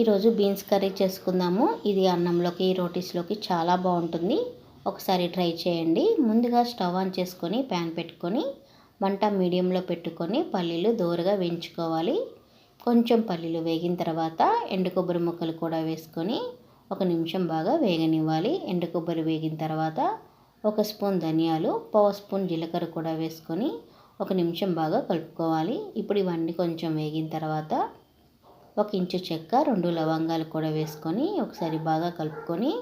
ఈరోజు beans curry చేసుకుందాము. ఇది అన్నంలోకి రోటీస్లోకి చాలా బాగుంటుంది. ఒకసారి ట్రై చేయండి. ముందుగా స్టవ్ ఆన్ చేసుకొని ప్యాన్ పెట్టుకొని మంట మీడియంలో పెట్టుకొని పల్లీలు దోరగా వేయించుకోవాలి. కొంచెం పల్లీలు వేగిన తర్వాత ఎండు కొబ్బరి ముక్కలు కూడా వేసుకొని ఒక నిమిషం బాగా వేగనివ్వాలి. ఎండు కొబ్బరి వేగిన తర్వాత ఒక స్పూన్ ధనియాలు పావు స్పూన్ జీలకర్ర కూడా వేసుకొని ఒక నిమిషం బాగా కలుపుకోవాలి. ఇప్పుడు ఇవన్నీ కొంచెం వేగిన తర్వాత ఒక ఇంచు చెక్క రెండు లవంగాలు కూడా వేసుకొని ఒకసారి బాగా కలుపుకొని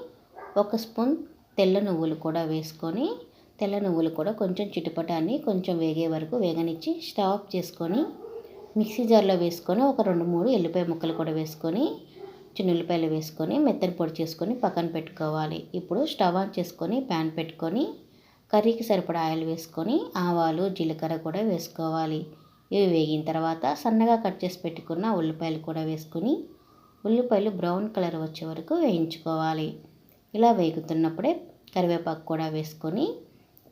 ఒక స్పూన్ తెల్ల నువ్వులు కూడా వేసుకొని తెల్ల నువ్వులు కూడా కొంచెం చిటుపటాన్ని కొంచెం వేగే వరకు వేగనిచ్చి స్టవ్ ఆఫ్ చేసుకొని మిక్సీ జార్లో వేసుకొని ఒక రెండు మూడు ఎల్లిపాయ ముక్కలు కూడా వేసుకొని చిన్న ఉల్లిపాయలు వేసుకొని మెత్తని పొడి చేసుకొని పక్కన పెట్టుకోవాలి. ఇప్పుడు స్టవ్ ఆన్ చేసుకొని ప్యాన్ పెట్టుకొని కర్రీకి సరిపడా ఆయిల్ వేసుకొని ఆవాలు జీలకర్ర కూడా వేసుకోవాలి. ఇవి వేగిన తర్వాత సన్నగా కట్ చేసి పెట్టుకున్న ఉల్లిపాయలు కూడా వేసుకుని ఉల్లిపాయలు బ్రౌన్ కలర్ వచ్చే వరకు వేయించుకోవాలి. ఇలా వేగుతున్నప్పుడే కరివేపాకు కూడా వేసుకొని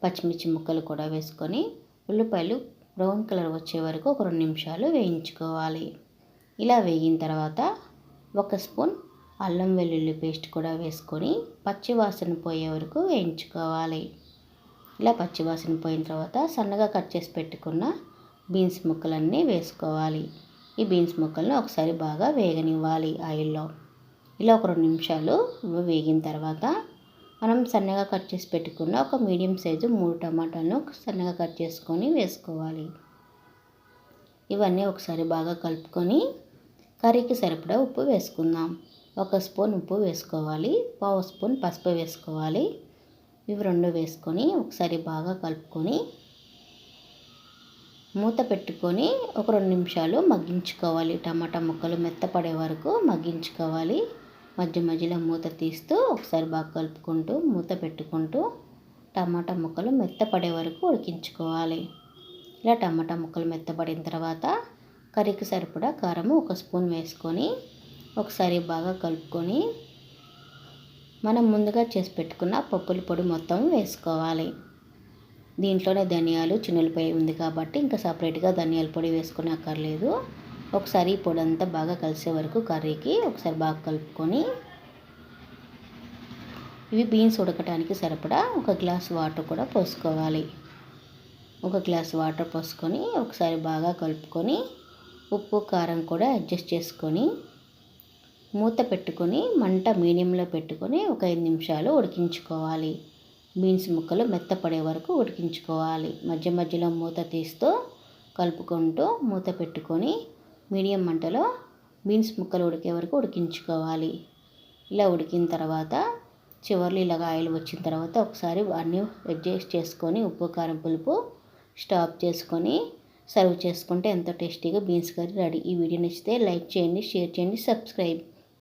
పచ్చిమిర్చి ముక్కలు కూడా వేసుకొని ఉల్లిపాయలు బ్రౌన్ కలర్ వచ్చే వరకు ఒక రెండు నిమిషాలు వేయించుకోవాలి. ఇలా వేగిన తర్వాత ఒక స్పూన్ అల్లం వెల్లుల్లి పేస్ట్ కూడా వేసుకొని పచ్చివాసన పోయే వరకు వేయించుకోవాలి. ఇలా పచ్చివాసన పోయిన తర్వాత సన్నగా కట్ చేసి పెట్టుకున్న బీన్స్ ముక్కలన్నీ వేసుకోవాలి. ఈ బీన్స్ ముక్కలను ఒకసారి బాగా వేగనివ్వాలి ఆయిల్లో. ఇలా ఒక రెండు నిమిషాలు వేగిన తర్వాత మనం సన్నగా కట్ చేసి పెట్టుకున్న ఒక మీడియం సైజు మూడు టమాటాలను సన్నగా కట్ చేసుకొని వేసుకోవాలి. ఇవన్నీ ఒకసారి బాగా కలుపుకొని కర్రీకి సరిపడా ఉప్పు వేసుకుందాం. ఒక స్పూన్ ఉప్పు వేసుకోవాలి పావు స్పూన్ పసుపు వేసుకోవాలి. ఇవి రెండు వేసుకొని ఒకసారి బాగా కలుపుకొని మూత పెట్టుకొని ఒక రెండు నిమిషాలు మగ్గించుకోవాలి. టమాటా ముక్కలు మెత్తపడే వరకు మగ్గించుకోవాలి. మధ్య మధ్యలో మూత తీస్తూ ఒకసారి బాగా కలుపుకుంటూ మూత పెట్టుకుంటూ టమాటా ముక్కలు మెత్తపడే వరకు ఉడికించుకోవాలి. ఇలా టమాటా ముక్కలు మెత్తపడిన తర్వాత కర్రీకి సరిపడా కారం ఒక స్పూన్ వేసుకొని ఒకసారి బాగా కలుపుకొని మనం ముందుగా చేసి పెట్టుకున్న పప్పుల పొడి మొత్తం వేసుకోవాలి. దీంట్లోనే ధనియాలు చిన్నులపాయ ఉంది కాబట్టి ఇంకా సపరేట్గా ధనియాల పొడి వేసుకునే అక్కర్లేదు. ఒకసారి ఈ పొడి అంతా బాగా కలిసే వరకు కర్రీకి ఒకసారి బాగా కలుపుకొని ఇవి బీన్స్ ఉడకటానికి సరిపడా ఒక గ్లాస్ వాటర్ కూడా పోసుకోవాలి. ఒక గ్లాస్ వాటర్ పోసుకొని ఒకసారి బాగా కలుపుకొని ఉప్పు కారం కూడా అడ్జస్ట్ చేసుకొని మూత పెట్టుకొని మంట మీడియంలో పెట్టుకొని ఒక ఐదు నిమిషాలు ఉడికించుకోవాలి. బీన్స్ ముక్కలు మెత్తపడే వరకు ఉడికించుకోవాలి. మధ్య మధ్యలో మూత తీస్తూ కలుపుకుంటూ మూత పెట్టుకొని మీడియం మంటలో బీన్స్ ముక్కలు ఉడికే వరకు ఉడికించుకోవాలి. ఇలా ఉడికిన తర్వాత చివర్లో ఇలాగ ఆయిల్ వచ్చిన తర్వాత ఒకసారి అన్నీ అడ్జస్ట్ చేసుకొని ఉప్పు కారం పులుపు స్టాప్ చేసుకొని సర్వ్ చేసుకుంటే ఎంతో టేస్టీగా బీన్స్ కర్రీ రెడీ. ఈ వీడియో నచ్చితే లైక్ చేయండి షేర్ చేయండి సబ్స్క్రైబ్